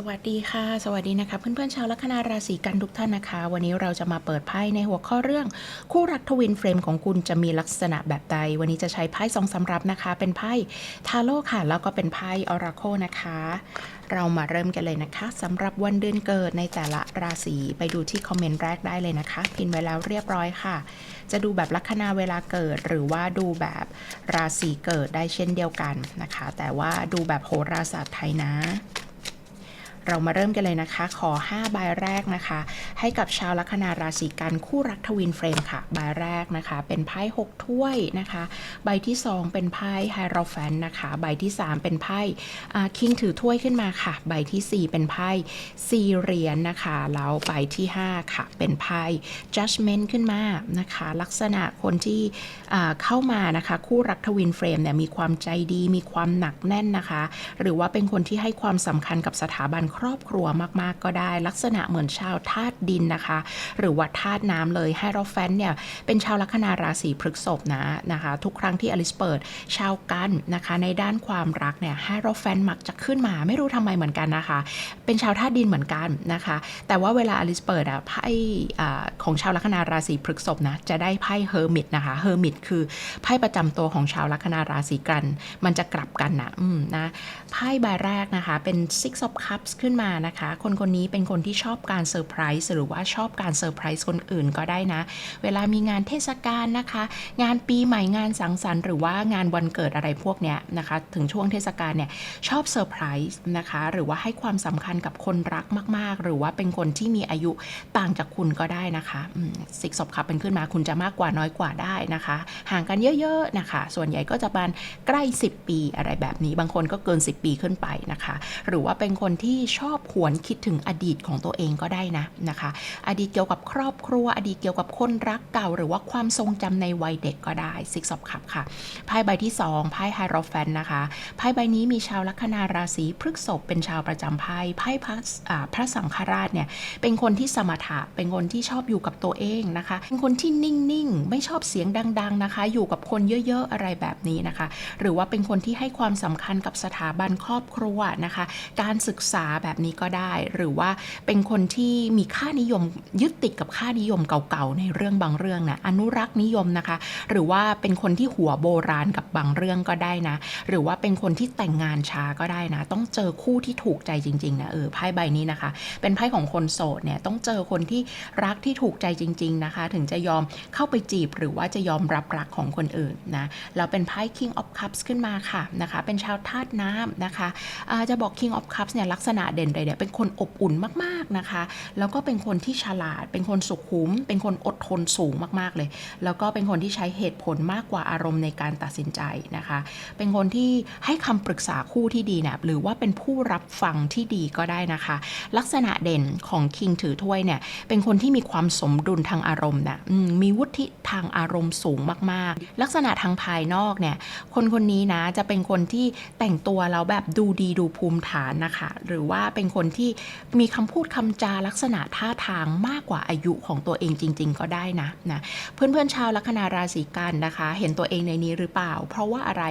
สวัสดีค่ะ สวัสดีนะคะ เพื่อนๆชาวลัคนาราศีกันทุกท่านนะคะ วันนี้เราจะมาเปิดไพ่ในหัวข้อเรื่อง คู่รักทวินเฟรมของคุณจะมีลักษณะแบบใด วันนี้จะใช้ไพ่สองสำรับนะคะ เป็นไพ่ทาโร่ค่ะ แล้วก็เป็นไพ่ออราโคนะคะ เรามาเริ่มกันเลยนะคะสำหรับวันเดือนเกิดในแต่ละราศีไปดูที่คอมเมนต์แรกได้เลยนะคะ พิมพ์ไว้แล้วเรียบร้อยค่ะ จะดูแบบลัคนาเวลาเกิด หรือว่าดูแบบราศีเกิดได้เช่นเดียวกันนะคะ แต่ว่าดูแบบโหราศาสตร์ไทยนะ เรามาเริ่มกันเลยนะคะ ขอ 5 ใบแรกนะคะ ให้กับชาวลัคนาราศีกันคู่รักทวินเฟรมค่ะ ใบแรกนะคะ เป็นไพ่6ถ้วยนะคะ ใบที่ 2 เป็นไพ่ไฮโรแฟนนะคะ ใบที่ 3 เป็นไพ่คิงถือถ้วยขึ้นมาค่ะ ใบทีสี่4 เป็นไพ่สี่เหรียญนนะคะ แล้วใบที่ 5 ค่ะ เป็นไพ่ judgment ขึ้นมานะคะ ลักษณะคนที่เข้ามานะคะ คู่รักทวินเฟรมเนี่ยมีความใจดี มีความหนักแน่นนะคะ หรือว่าเป็นคนที่ให้ความสำคัญกับสถาบันครอบครัวมากๆก็ได้ ลักษณะเหมือนชาวธาตุดินนะคะ หรือว่าธาตุน้ำเลยให้เราแฟนเนี่ยเป็นชาวลัคนาราศีพฤกษภนะนะคะ ทุกครั้งที่อลิสเปิดชาวกันนะคะ ในด้านความรักเนี่ยให้เราแฟนมักจะขึ้นมาไม่รู้ทำไมเหมือนกันนะคะ เป็นชาวธาตุดินเหมือนกันนะคะ แต่ว่าเวลาอลิสเปิดอะไพ่ของชาวลัคนาราศีพฤกษภนะจะได้ไพ่เฮอร์มิตนะคะเฮอร์มิตคือไพ่ประจำตัวของชาวลัคนาราศีกัน มันจะกลับกันนะอืมนะไพ่ใบแรกนะคะเป็น Six of Cups ขึ้นมานะคะ คนคนนี้เป็นคนที่ชอบการเซอร์ไพรส์หรือว่าชอบการเซอร์ไพรส์คนอื่นก็ได้นะ เวลามีงานเทศกาลนะคะ งานปีใหม่งานสังสรรค์หรือว่างานวันเกิดอะไรพวกเนี้ยนะคะ ถึงช่วงเทศกาลเนี่ยชอบเซอร์ไพรส์นะคะ หรือว่าให้ความสำคัญกับคนรักมาก ๆ หรือว่าเป็นคนที่มีอายุต่างจากคุณก็ได้นะคะซิกศพคับเป็นขึ้นมาคุณจะมากกว่าน้อยกว่าได้นะคะ ห่างกันเยอะๆนะคะ ส่วนใหญ่ก็จะประมาณใกล้ 10 ปีอะไรแบบนี้ บางคนก็เกิน 10 ปีขึ้นไปนะคะ หรือว่าเป็นคนที่ชอบหวนคิดถึงอดีตของตัวเองก็ได้นะนะคะ อดีตเกี่ยวกับครอบครัว อดีตเกี่ยวกับคนรักเก่า หรือว่าความทรงจำในวัยเด็กก็ได้ซิกศพคับค่ะไพ่ใบที่2ไพ่ไฮโรแฟนนะคะไพ่ใบนี้มีชาวลัคนาราศีพฤกษภเป็นชาวประจำไพ่ไพ่พระพระสังฆราชเนี่ยเป็นคนที่สมถะเป็นคนที่ชอบอยู่กับตัวเองนะคะเป็นคนที่นิ่งๆ ไม่ชอบเสียงดัง ๆนะคะ อยู่กับคนเยอะๆอะไรแบบนี้นะคะ หรือว่าเป็นคนที่ให้ความสำคัญกับสถาบันครอบครัวนะคะ การศึกษาแบบนี้ก็ได้ หรือว่าเป็นคนที่มีค่านิยมยึดติดกับค่านิยมเก่าๆในเรื่องบางเรื่องนะอนุรักษ์นิยมนะคะ หรือว่าเป็นคนที่หัวโบราณกับบางเรื่องก็ได้นะ หรือว่าเป็นคนที่แต่งงานช้าก็ได้นะ ต้องเจอคู่ที่ถูกใจจริงๆนะเออไพ่ใบนี้นะคะ เป็นไพ่ของคนโสดเนี่ยต้องเจอคนที่รักที่ถูกใจจริง ๆนะคะ ถึงจะยอมเข้าไปจีบหรือว่าจะยอมรับรักของคนอื่นนะแล้วเป็นไพ่ King of Cups ขึ้นมาค่ะนะคะ เป็นชาวธาตุน้ำนะคะะจะบอก King of Cups เนี่ยลักษณะเด่นเลยเนี่ยเป็นคนอบอุ่นมากๆนะคะ แล้วก็เป็นคนที่ฉลาด เป็นคนสุขุม เป็นคนอดทนสูงมากๆเลย แล้วก็เป็นคนที่ใช้เหตุผลมากกว่าอารมณ์ในการตัดสินใจนะคะ เป็นคนที่ให้คำปรึกษาคู่ที่ดีเนี่ยหรือว่าเป็นผู้รับฟังที่ดีก็ได้นะคะ ลักษณะเด่นของคิงถือถ้วยเนี่ยเป็นคนที่มีความสมดุลทางอารมณ์นะอืมมีวุฒิทางอารมณ์สูงมากๆ ลักษณะทางภายนอกเนี่ยคนคนนี้นะจะเป็นคนที่แต่งตัวแล้วแบบดูดีดูภูมิฐานนะคะ หรือว่าเป็นคนที่มีคำพูดคำจาลักษณะท่าทางมากกว่าอายุของตัวเองจริง ๆ ก็ได้นะนะเพื่อนๆชาวลัคนาราศีกันนะคะ เห็นตัวเองในนี้หรือเปล่า เพราะว่าอะไร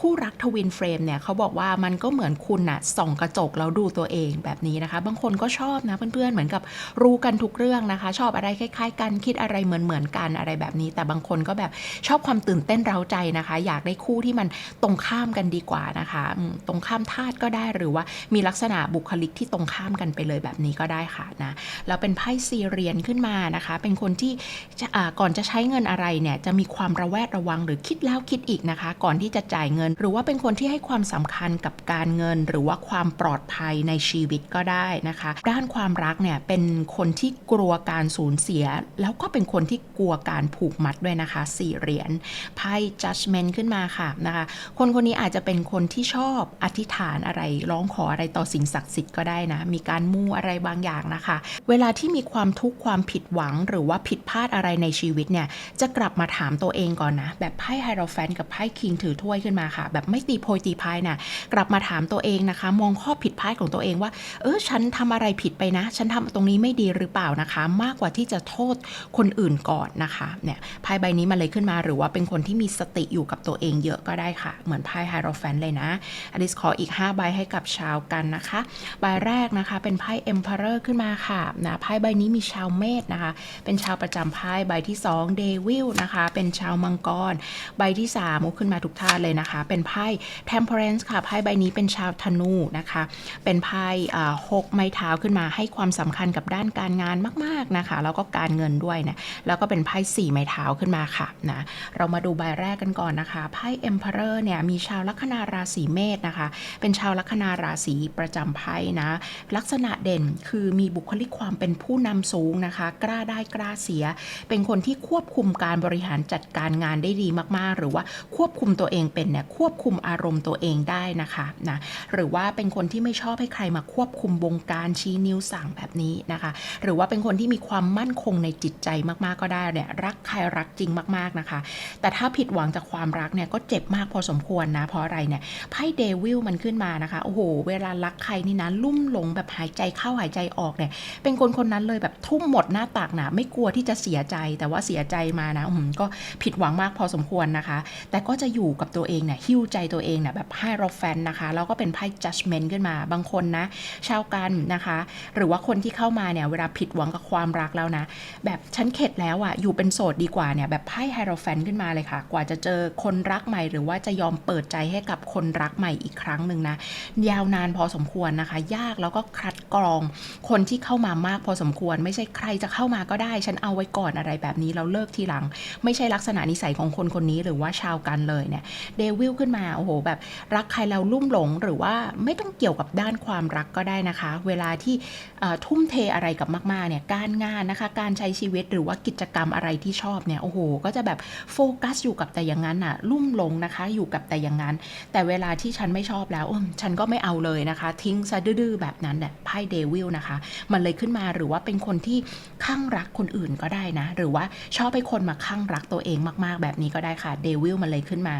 คู่รักทวินเฟรมเนี่ยเขาบอกว่ามันก็เหมือนคุณน่ะส่องกระจกแล้วดูตัวเองแบบนี้นะคะ บางคนก็ชอบนะเพื่อนๆ เหมือนกับรู้กันทุกเรื่องนะคะ ชอบอะไรคล้ายๆ กันคิดอะไรเหมือนๆกันอะไรแบบนี้ แต่บางคนก็แบบชอบความตื่นเต้นเร้าใจนะคะ อยากได้คู่ที่มันตรงข้ามกันดีกว่านะคะ ตรงข้ามธาตุก็ได้หรือว่ามีลักษณะบุคลิกที่ตรงข้ามกันไปเลยแบบนี้ก็ได้ค่ะนะแล้วเป็นไพ่ซีเรียนขึ้นมานะคะ เป็นคนที่จะก่อนจะใช้เงินอะไรเนี่ยจะมีความระแวดระวังหรือคิดแล้วคิดอีกนะคะ ก่อนที่จะจ่ายเงิน หรือว่าเป็นคนที่ให้ความสำคัญกับการเงิน หรือว่าความปลอดภัยในชีวิตก็ได้นะคะ ด้านความรักเนี่ยเป็นคนที่กลัวการสูญเสีย แล้วก็เป็นคนที่กลัวการผูกมัดด้วยนะคะสี่เหรียญไพ่ judgment ขึ้นมาค่ะนะคะ คนคนนี้อาจจะเป็นคนที่ชอบอธิษฐานอะไร ร้องขออะไรต่อสิ่งศักดิ์สิทธิ์ก็ได้นะ มีการมู่อะไรบางอย่างนะคะ เวลาที่มีความทุกข์ความผิดหวัง หรือว่าผิดพลาดอะไรในชีวิตเนี่ยจะกลับมาถามตัวเองก่อนนะ แบบไพ่ไฮโรแฟนกับไพ่คิงถือถ้วยขึ้นมาค่ะ แบบไม่ตีโพยตีพายนะกลับมาถามตัวเองนะคะ มองข้อผิดพลาดของตัวเองว่า เออฉันทำอะไรผิดไปนะ ฉันทำตรงนี้ไม่ดีหรือเปล่านะคะ มากกว่าที่จะโทษคนอื่นก่อนนะคะเนี่ยไพ่ใบนี้มันเลยขึ้นมาหรือว่าเป็นคนที่มีสติอยู่กับตัวเองเยอะก็ได้ค่ะ เหมือนไพ่ไฮโรแฟนเลยนะอลิสขออีก 5 ใบให้กับชาวกันนะคะใบแรกนะคะเป็นไพ่ Emperor ขึ้นมาค่ะนะไพ่ใบนี้มีชาวเมษนะคะ เป็นชาวประจำไพ่ใบที่2 Devil นะคะ เป็นชาวมังกร ใบที่3มุกขึ้นมาทุกท่านเลยนะคะ เป็นไพ่ Temperance ค่ะ ไพ่ใบนี้เป็นชาวธนูนะคะ เป็นไพ่หกไม้เท้าขึ้นมาให้ความสำคัญกับด้านการงานมาก ๆนะคะ แล้วก็การเงินด้วยนะ แล้วก็เป็นไพ่สี่ไม้เท้าขึ้นมาค่ะนะ เรามาดูใบแรกกันก่อนนะคะไพ่ Emperor เนี่ยมีชาวลัคนาราศีเมษนะคะ เป็นชาวลัคนาราศีประจำไพ่นะ ลักษณะเด่นคือมีบุคลิกความเป็นผู้นำสูงนะคะ กล้าได้กล้าเสีย เป็นคนที่ควบคุมการบริหารจัดการงานได้ดีมากๆ หรือว่าควบคุมตัวเองเป็นเนี่ยควบคุมอารมณ์ตัวเองได้นะคะนะหรือว่าเป็นคนที่ไม่ชอบให้ใครมาควบคุมวงการชี้นิ้วสั่งแบบนี้นะคะ หรือว่าเป็นคนที่มีความมั่นคงในจิตใจมากๆก็ได้เนี่ยรักใครรักจริงมากๆนะคะ แต่ถ้าผิดหวังจากความรักเนี่ยก็เจ็บมากพอสมควรนะเพราะอะไรเนี่ยไพ่เดวิลมันขึ้นมานะคะโอ้โหเวลารักใครนี่นะลุ่มหลงแบบหายใจเข้าหายใจออกเนี่ยเป็นคนคนนั้นเลยแบบทุ่มหมดหน้าตากนะไม่กลัวที่จะเสียใจแต่ว่าเสียใจมานะอืมก็ผิดหวังมากพอสมควรนะคะ แต่ก็จะอยู่กับตัวเองเนี่ยหิ้วใจตัวเองเนี่ยแบบให้เราแฟนนะคะแล้วก็เป็นไพ่ judgment ขึ้นมาบางคนนะชาวกันนะคะ หรือว่าคนที่เข้ามาเนี่ยเวลาผิดหวังกับความรักแล้วนะ แบบฉันเข็ดแล้วอะ่ะอยู่เป็นโสดดีกว่าเนี่ยแบบไพ่ไฮโรแฟนขึ้นมาเลยค่ะ กว่าจะเจอคนรักใหม่ หรือว่าจะยอมเปิดใจให้กับคนรักใหม่อีกครั้งหนึ่งนะยาวนานพอสมควรนะคะ ยากแล้วก็คัดกรองคนที่เข้ามามากพอสมควร ไม่ใช่ใครจะเข้ามาก็ได้ ฉันเอาไว้ก่อนอะไรแบบนี้แล้วเลิกทีหลัง ไม่ใช่ลักษณะนิสัยของคนคนนี้หรือว่าชาวกันเลยเนี่ยเดวิลขึ้นมาโอ้โหแบบรักใครแล้วลุ่มหลงหรือว่าไม่ต้องเกี่ยวกับด้านความรักก็ได้นะคะ เวลาที่ทุ่มเทอะไรกับมากๆเนี่ยการงานนะคะ การใช้ชีวิตหรือว่ากิจกรรมอะไรที่ชอบเนี่ยโอ้โห ก็จะแบบโฟกัสอยู่กับแต่อย่างนั้นอะลุ่มหลงนะคะ อยู่กับแต่อย่างนั้น แต่เวลาที่ฉันไม่ชอบแล้วฉันก็ไม่เอาเลยนะคะ ทิ้งซะดื้อแบบนั้นเนี่ยไพ่เดวิลนะคะ มันเลยขึ้นมาหรือว่าเป็นคนที่ข้างรักคนอื่นก็ได้นะ หรือว่าชอบให้คนมาข้างรักตัวเองมาก ๆ แบบนี้ก็ได้ค่ะเดวิลมันเลยขึ้นมา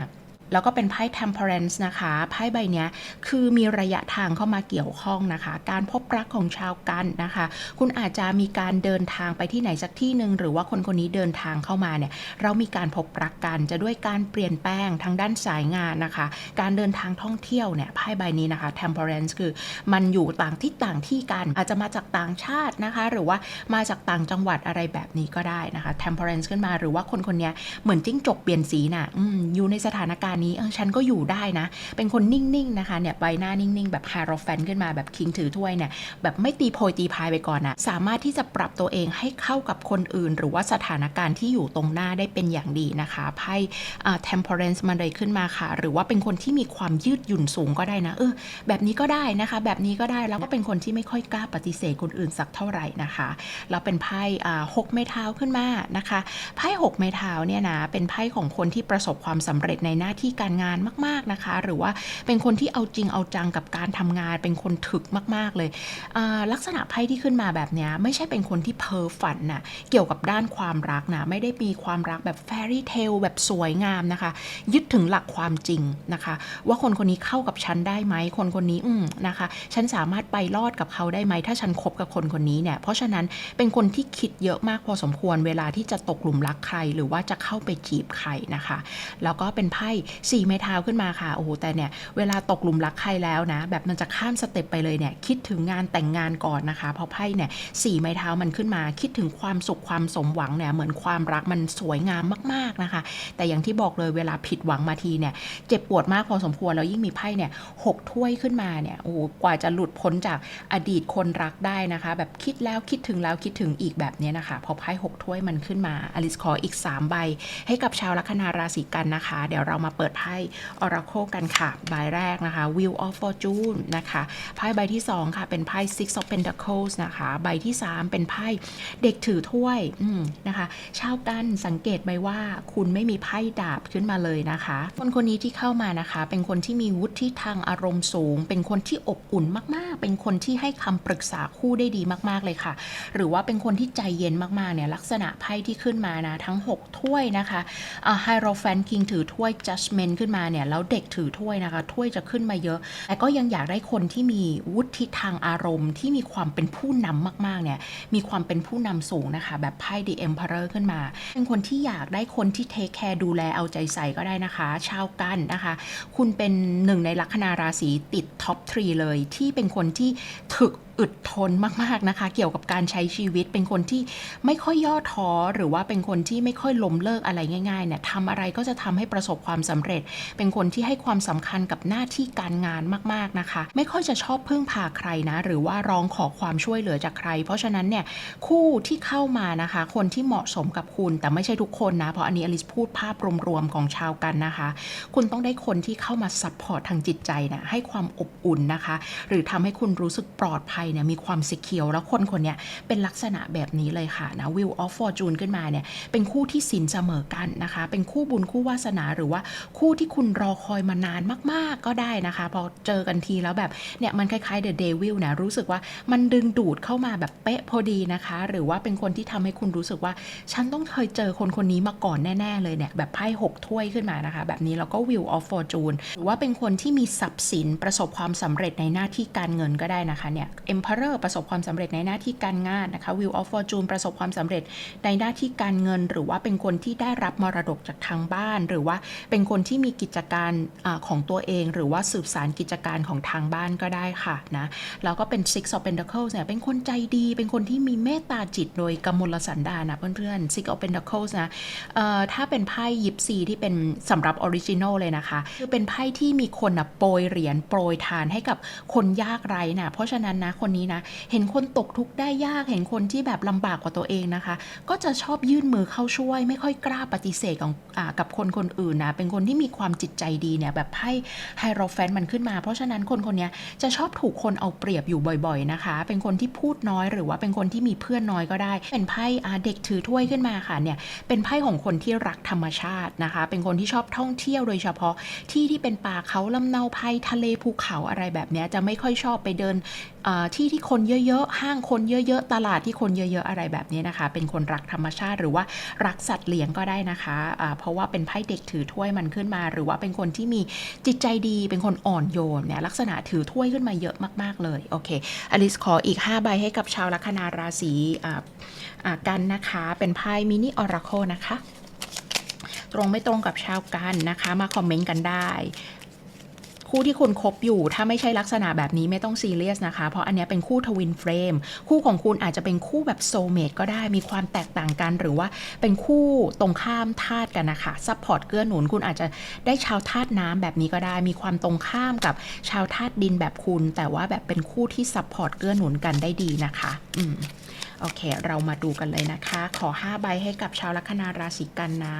แล้วก็เป็นไพ่ temperance นะคะ ไพ่ใบเนี้ยคือมีระยะทางเข้ามาเกี่ยวข้องนะคะ การพบรักของชาวกันนะคะ คุณอาจจะมีการเดินทางไปที่ไหนสักที่หนึ่งหรือว่าคนคนนี้เดินทางเข้ามาเนี่ย เรามีการพบรักกันจะด้วยการเปลี่ยนแปลงทางด้านสายงานนะคะ การเดินทางท่องเที่ยวเนี่ย ไพ่ใบนี้นะคะ temperance คือมันอยู่ต่างที่ต่างที่กัน อาจจะมาจากต่างชาตินะคะ หรือว่ามาจากต่างจังหวัดอะไรแบบนี้ก็ได้นะคะ temperance ขึ้นมา หรือว่าคนคนนี้เหมือนจิ้งจกเปลี่ยนสีน่ะออยู่ในสถานการณ์นี้ฉันก็อยู่ได้นะ เป็นคนนิ่งๆนะคะเนี่ยใบหน้านิ่งๆ แบบฮาร์โรแฟนขึ้นมาแบบคิงถือถ้วยเนี่ยแบบไม่ตีโพยตีพายไปก่อนนะสามารถที่จะปรับตัวเองให้เข้ากับคนอื่น หรือว่าสถานการณ์ที่อยู่ตรงหน้าได้เป็นอย่างดีนะคะไพ่อ่า temperance มันเลยขึ้นมาค่ะ หรือว่าเป็นคนที่มีความยืดหยุ่นสูงก็ได้นะเออแบบนี้ก็ได้นะคะ แบบนี้ก็ได้แล้วก็เป็นคนที่ไม่ค่อยกล้าปฏิเสธคนอื่นสักเท่าไหร่นะคะแล้วเป็นไพ่หกไม้เท้าขึ้นมานะคะไพ่หกไม้เท้าเนี่ยนะเป็นไพ่ของคนที่ประสบความสำเร็จในหน้าที่การงานมาก ๆนะคะ หรือว่าเป็นคนที่เอาจริงเอาจังกับการทำงาน เป็นคนถึกมาก ๆ เลยลักษณะไพ่ที่ขึ้นมาแบบนี้ไม่ใช่เป็นคนที่เพ้อฝันนะเกี่ยวกับด้านความรักนะไม่ได้มีความรักแบบแฟรี่เทลแบบสวยงามนะคะ ยึดถึงหลักความจริงนะคะ ว่าคนคนนี้เข้ากับฉันได้ไหมคนคนนี้อืมนะคะ ฉันสามารถไปรอดกับเขาได้ไหมถ้าฉันคบกับคนคนนี้เนี่ยเพราะฉะนั้นเป็นคนที่คิดเยอะมากพอสมควรเวลาที่จะตกหลุมรักใคร หรือว่าจะเข้าไปจีบใครนะคะ แล้วก็เป็นไพ่สี่ไม้เท้าขึ้นมาค่ะ โอ้โห แต่เนี่ย เวลาตกหลุมรักใครแล้วนะ แบบมันจะข้ามสเต็ปไปเลยเนี่ย คิดถึงงานแต่งงานก่อนนะคะ เพราะไพ่เนี่ยสี่ไม้เท้ามันขึ้นมา คิดถึงความสุขความสมหวังเนี่ย เหมือนความรักมันสวยงามมากๆนะคะ แต่อย่างที่บอกเลยเวลาผิดหวังมาทีเนี่ย เจ็บปวดมากพอสมควร แล้วยิ่งมีไพ่เนี่ยหกถ้วยขึ้นมาเนี่ย โอ้โห กว่าจะหลุดพ้นจากอดีตคนรักได้นะคะ แบบคิดแล้วคิดถึงแล้วคิดถึงอีกแบบนี้นะคะ พอไพ่หกถ้วยมันขึ้นมาอลิสขออีก3ใบให้กับชาวลัคนาราศีกันนะคะ เดี๋ยวเรามาเปิดไพ่ Oracle กันค่ะ ใบแรกนะคะ Wheel of Fortune นะคะ ไพ่ใบที่ 2 ค่ะ เป็นไพ่ Six of Pentacles นะคะ ใบที่ 3 เป็นไพ่เด็กถือถ้วยนะคะ ชาวกันสังเกตไหมว่าคุณไม่มีไพ่ดาบขึ้นมาเลยนะคะ คนคนนี้ที่เข้ามานะคะ เป็นคนที่มีวุฒิทางอารมณ์สูง เป็นคนที่อบอุ่นมาก ๆ เป็นคนที่ให้คำปรึกษาคู่ได้ดีมาก ๆ เลยค่ะ หรือว่าเป็นคนที่ใจเย็นมาก ๆ เนี่ยลักษณะไพ่ที่ขึ้นมานะ ทั้ง 6 ถ้วยนะคะไฮโรแฟนคิงถือถ้วย judgment judgment ขึ้นมาเนี่ยแล้วเด็กถือถ้วยนะคะถ้วยจะขึ้นมาเยอะ แต่ก็ยังอยากได้คนที่มีวุฒิทางอารมณ์ที่มีความเป็นผู้นำมากๆเนี่ยมีความเป็นผู้นำสูงนะคะ แบบไพ่ The Emperor ขึ้นมา เป็นคนที่อยากได้คนที่เทคแคร์ดูแลเอาใจใส่ก็ได้นะคะ ชาวกันนะคะ คุณเป็นหนึ่งในลัคนาราศีติดท็อปทรีเลยที่เป็นคนที่ถึก อึดทนมากๆนะคะ เกี่ยวกับการใช้ชีวิตเป็นคนที่ไม่ค่อยย่อท้อหรือว่าเป็นคนที่ไม่ค่อยล้มเลิกอะไรง่ายๆเนี่ยทำอะไรก็จะทำให้ประสบความสำเร็จ เป็นคนที่ให้ความสำคัญกับหน้าที่การงานมากๆนะคะ ไม่ค่อยจะชอบพึ่งพาใครนะ หรือว่าร้องขอความช่วยเหลือจากใคร เพราะฉะนั้นเนี่ยคู่ที่เข้ามานะคะ คนที่เหมาะสมกับคุณแต่ไม่ใช่ทุกคนนะ เพราะอันนี้อลิสพูดภาพรวมๆของชาวกันนะคะ คุณต้องได้คนที่เข้ามาซัพพอร์ตทางจิตใจนะให้ความอบอุ่นนะคะ หรือทำให้คุณรู้สึกปลอดภัยเนี่ยมีความสิเคียวแล้วคนคนนี้เป็นลักษณะแบบนี้เลยค่ะนะ Wheel of Fortune ขึ้นมาเนี่ยเป็นคู่ที่สินเสมอกันนะคะ เป็นคู่บุญคู่วาสนาหรือว่าคู่ที่คุณรอคอยมานานมาก ๆ ก็ได้นะคะ พอเจอกันทีแล้วแบบเนี่ยมันคล้ายๆ The Devil นะรู้สึกว่ามันดึงดูดเข้ามาแบบเป๊ะพอดีนะคะ หรือว่าเป็นคนที่ทำให้คุณรู้สึกว่า ฉันต้องเคยเจอคนคนนี้มาก่อนแน่ ๆ เลยเนี่ยแบบไพ่หกถ้วยขึ้นมานะคะ แบบนี้แล้วก็ Wheel of Fortune หรือว่าเป็นคนที่มีทรัพย์สินประสบความสำเร็จในหน้าที่การเงินก็ได้นะคะเนี่ย Emperor ประสบความสำเร็จในหน้าที่การงานนะคะ Wheel of Fortune ประสบความสำเร็จในหน้าที่การเงิน หรือว่าเป็นคนที่ได้รับมรดกจากทางบ้าน หรือว่าเป็นคนที่มีกิจการอของตัวเอง หรือว่าสืบสารกิจการของทางบ้านก็ได้ค่ะนะแล้วก็เป็น Six of Pentacles เนี่ยเป็นคนใจดี เป็นคนที่มีเมตตาจิตโดยกมลสันดานนะเพื่อนๆ Six of Pentacles นะเอ่อถ้าเป็นไพ่ยิปซีที่เป็นสำหรับออริจินอลเลยนะคะคือเป็นไพ่ที่มีคนนะโปรยเหรียญโปรยทานให้กับคนยากไร้นะเพราะฉะนั้นนะคนนี้นะ เห็นคนตกทุกข์ได้ยาก เห็นคนที่แบบลำบากกว่าตัวเองนะคะ ก็จะชอบยื่นมือเข้าช่วย ไม่ค่อยกล้าปฏิเสธของอกับคนคนอื่นนะ เป็นคนที่มีความจิตใจดีเนี่ยแบบไพ่ไฮโรแฟนมันขึ้นมา เพราะฉะนั้นคนคนนี้จะชอบถูกคนเอาเปรียบอยู่บ่อยๆนะคะ เป็นคนที่พูดน้อยหรือว่าเป็นคนที่มีเพื่อนน้อยก็ได้ เป็นไพ่เด็กถือถ้วยขึ้นมาค่ะเนี่ย เป็นไพ่ของคนที่รักธรรมชาตินะคะ เป็นคนที่ชอบท่องเที่ยวโดยเฉพาะที่ที่เป็นป่าเขาลำเนาไพ่ทะเลภูเขาอะไรแบบนี้จะไม่ค่อยชอบไปเดิน ที่ที่คนเยอะๆ ห้างคนเยอะๆ ตลาดที่คนเยอะๆ อะไรแบบนี้นะคะ เป็นคนรักธรรมชาติหรือว่ารักสัตว์เลี้ยงก็ได้นะคะอ่าเพราะว่าเป็นไพ่เด็กถือถ้วยมันขึ้นมา หรือว่าเป็นคนที่มีจิตใจดีเป็นคนอ่อนโยนเนี่ยลักษณะถือถ้วยขึ้นมาเยอะมากๆเลยโอเคอลิสขออีก 5 ใบให้กับชาวลัคนาราศีกันนะคะ เป็นไพ่มินิออราโคนะคะ ตรงไม่ตรงกับชาวกันนะคะ มาคอมเมนต์กันได้ คู่ที่คุณคบอยู่ ถ้าไม่ใช่ลักษณะแบบนี้ไม่ต้องซีเรียสนะคะ เพราะอันนี้เป็นคู่ทวินเฟรมคู่ของคุณอาจจะเป็นคู่แบบโซเมตก็ได้มีความแตกต่างกัน หรือว่าเป็นคู่ตรงข้ามธาตุกันนะคะซัพพอร์ตเกื้อหนุนคุณอาจจะได้ชาวธาตุน้ำแบบนี้ก็ได้ มีความตรงข้ามกับชาวธาตุดินแบบคุณ แต่ว่าแบบเป็นคู่ที่ซัพพอร์ตเกื้อหนุนกันได้ดีนะคะ อืม โอเค เรามาดูกันเลยนะคะ ขอ 5 ใบให้กับชาวลัคนาราศีกันนะ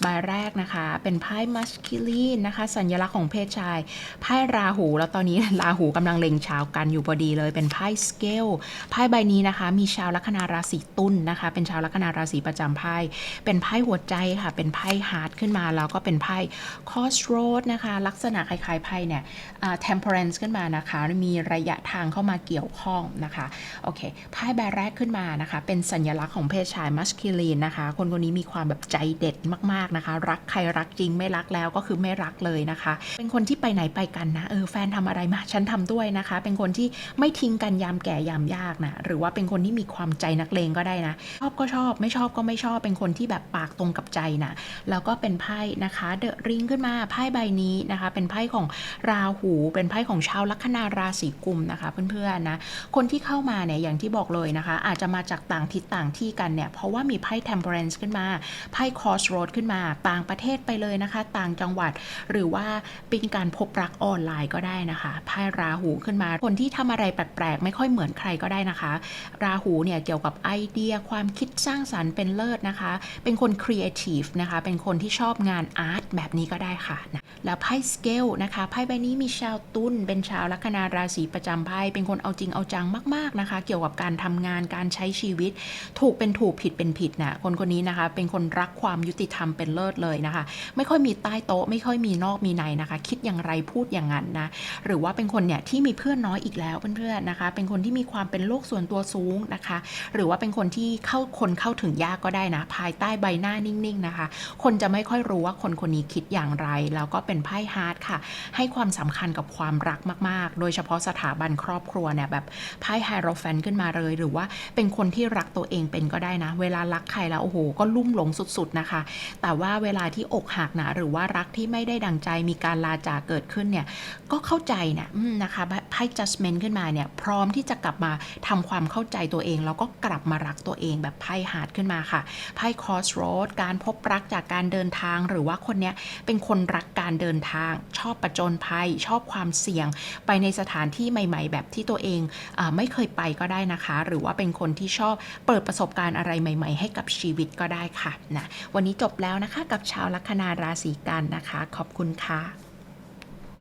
ใบแรกนะคะ เป็นไพ่มัสคิลีนนะคะ สัญลักษณ์ของเพศชาย ไพ่ราหู แล้วตอนนี้ราหูกำลังเล็งชาวกันอยู่พอดีเลย เป็นไพ่สเกล ไพ่ใบนี้นะคะ มีชาวลัคนาราศีตุลนนะคะ เป็นชาวลัคนาราศีประจำไพ่ เป็นไพ่หัวใจค่ะ เป็นไพ่ฮาร์ดขึ้นมา แล้วก็เป็นไพ่คอสโรดนะคะ ลักษณะคล้ายๆไพ่เนี่ยอ่า temperance ขึ้นมานะคะ มีระยะทางเข้ามาเกี่ยวข้องนะคะ โอเค ไพ่ใบแรกขึ้นมานะคะ เป็นสัญลักษณ์ของเพศชายมัสคิลีนนะคะ คนคนนี้มีความแบบใจเด็ดมากๆนะคะ รักใครรักจริงไม่รักแล้วก็คือไม่รักเลยนะคะ เป็นคนที่ไปไหนไปกันนะเออแฟนทำอะไรมาฉันทำด้วยนะคะ เป็นคนที่ไม่ทิ้งกันยามแก่ยามยากนะหรือว่าเป็นคนที่มีความใจนักเลงก็ได้นะชอบก็ชอบไม่ชอบก็ไม่ชอบเป็นคนที่แบบปากตรงกับใจนะแล้วก็เป็นไพ่นะคะเดอะริงขึ้นมาไพ่ใบนี้นะคะ เป็นไพ่ของราหูเป็นไพ่ของชาวลัคนาราศีกุมนะคะ เพื่อนๆนะคนที่เข้ามาเนี่ยอย่างที่บอกเลยนะคะ อาจจะมาจากต่างทิศต่างที่กันเนี่ย เพราะว่ามีไพ่ temperance ขึ้นมา ไพ่ crossroad ขึ้นมา ต่างประเทศไปเลยนะคะ ต่างจังหวัด หรือว่าเป็นการพบรักออนไลน์ก็ได้นะคะ ไพ่ราหูขึ้นมา คนที่ทำอะไรแปลกๆ ไม่ค่อยเหมือนใครก็ได้นะคะ ราหูเนี่ยเกี่ยวกับไอเดียความคิดสร้างสรรค์เป็นเลิศนะคะ เป็นคน creative นะคะ เป็นคนที่ชอบงานอาร์ตแบบนี้ก็ได้ค่ะนะแล้วไพ่ scale นะคะไพ่ใบนี้มีชาวตุลเป็นชาวลัคนาราศีประจำไพ่เป็นคนเอาจริงเอาจังมาก ๆนะคะ เกี่ยวกับการทำงานการใช้ช้ชีวิต ถูกเป็นถูกผิดเป็นผิดนะคนคนนี้นะคะ เป็นคนรักความยุติธรรมเป็นเลิศเลยนะคะ ไม่ค่อยมีใต้โต๊ะ ไม่ค่อยมีนอกมีในนะคะ คิดอย่างไรพูดอย่างนั้นนะหรือว่าเป็นคนเนี่ยที่มีเพื่อนน้อยอีกแล้วเพื่อนๆนะคะ เป็นคนที่มีความเป็นโลกส่วนตัวสูงนะคะ หรือว่าเป็นคนที่เข้าคนเข้าถึงยากก็ได้นะ ภายใต้ใบหน้านิ่งๆนะคะ คนจะไม่ค่อยรู้ว่าคนคนนี้คิดอย่างไร แล้วก็ก็เป็นไพ่ฮาร์ดค่ะ ให้ความสำคัญกับความรักมากๆ โดยเฉพาะสถาบันครอบครัวเนี่ยแบบไพ่ไฮโรแฟนขึ้นมาเลย หรือว่าเป็นคนที่รักตัวเองเป็นก็ได้นะ เวลารักใครแล้วโอ้โห ก็ลุ่มหลงสุดๆนะคะ แต่ว่าเวลาที่อกหักนะหรือว่ารักที่ไม่ได้ดังใจมีการลาจากเกิดขึ้นเนี่ยก็เข้าใจนะนะคะไพ่ judgment ขึ้นมาเนี่ยพร้อมที่จะกลับมาทำความเข้าใจตัวเอง แล้วก็กลับมารักตัวเองแบบไพ่ฮาร์ดขึ้นมาค่ะไพ่ crossroad การพบรักจากการเดินทางหรือว่าคนเนี้ยเป็นคนรักการเดินทาง ชอบประจนภัย ชอบความเสี่ยง ไปในสถานที่ใหม่ ๆ แบบที่ตัวเองอไม่เคยไปก็ได้นะคะ หรือว่าเป็นคนที่ชอบเปิดประสบการณ์อะไรใหม่ ๆ ให้กับชีวิตก็ได้ค่ะนะวันนี้จบแล้วนะคะกับชาวลัคนาราศีกันนะคะ ขอบคุณค่ะ